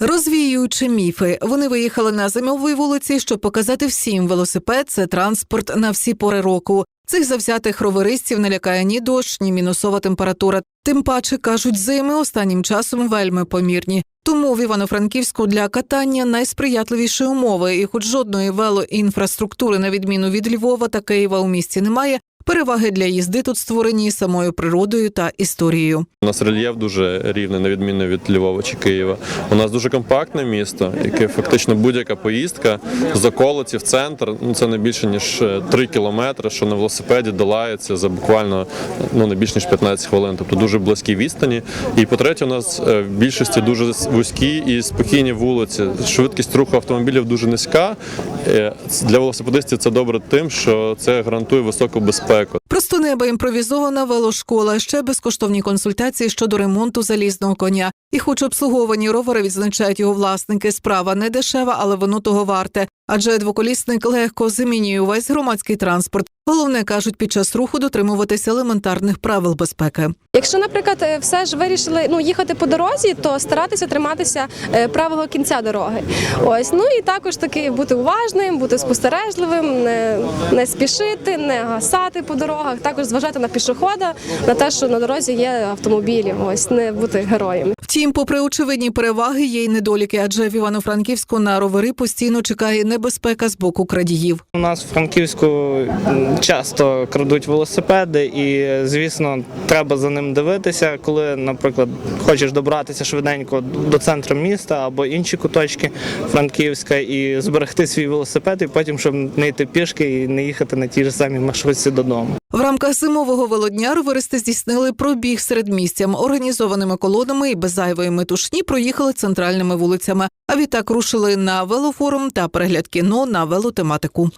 Розвіюючи міфи, вони виїхали на зимовій вулиці, щоб показати всім велосипед це транспорт на всі пори року. Цих завзятих роверистів не лякає ні дощ, ні мінусова температура. Тим паче кажуть, зими останнім часом вельми помірні. Тому в Івано-Франківську для катання найсприятливіші умови, і хоч жодної велоінфраструктури, на відміну від Львова та Києва, у місті немає. Переваги для їзди тут створені самою природою та історією. У нас рельєф дуже рівний, на відміну від Львова чи Києва. У нас дуже компактне місто, яке фактично будь-яка поїздка з околиці в центр. Ну це не більше ніж 3 кілометри, що на велосипеді долається за буквально ну не більш ніж 15 хвилин. Тобто дуже близькі відстані. І по-третє, у нас е, в більшості дуже вузькі і спокійні вулиці. Швидкість руху автомобілів дуже низька. Е, Для велосипедистів це добре тим, що це гарантує високу безпеку. Просто неба імпровізована велошкола, ще безкоштовні консультації щодо ремонту залізного коня. І, хоч обслуговані ровери відзначають його власники, справа не дешева, але воно того варте. Адже двоколісник легко замінює увесь громадський транспорт. Головне кажуть, під час руху дотримуватися елементарних правил безпеки. Якщо, наприклад, е, все ж вирішили ну їхати по дорозі, то старатися триматися е, правого кінця дороги. Ось ну і також таки бути уважним, бути спостережливим, не, не спішити, не гасати по дорогах. Також зважати на пішохода, на те, що на дорозі є автомобілі. Ось не бути героями. Втім, попри очевидні переваги, є й недоліки, адже в Івано-Франківську на ровери постійно чекає небезпека з боку крадіїв. У нас в Франківську часто крадуть велосипеди, і звісно, треба за ним дивитися, коли, наприклад, хочеш добратися швиденько до центру міста або інші куточки Франківська і зберегти свій велосипед, і потім щоб не йти пішки і не їхати на тій ж самій маршрутці додому. В рамках зимового велодня роверисти здійснили пробіг серед містям. Організованими колонами і без зайвої метушні проїхали центральними вулицями. А відтак рушили на велофорум та перегляд кіно на велотематику.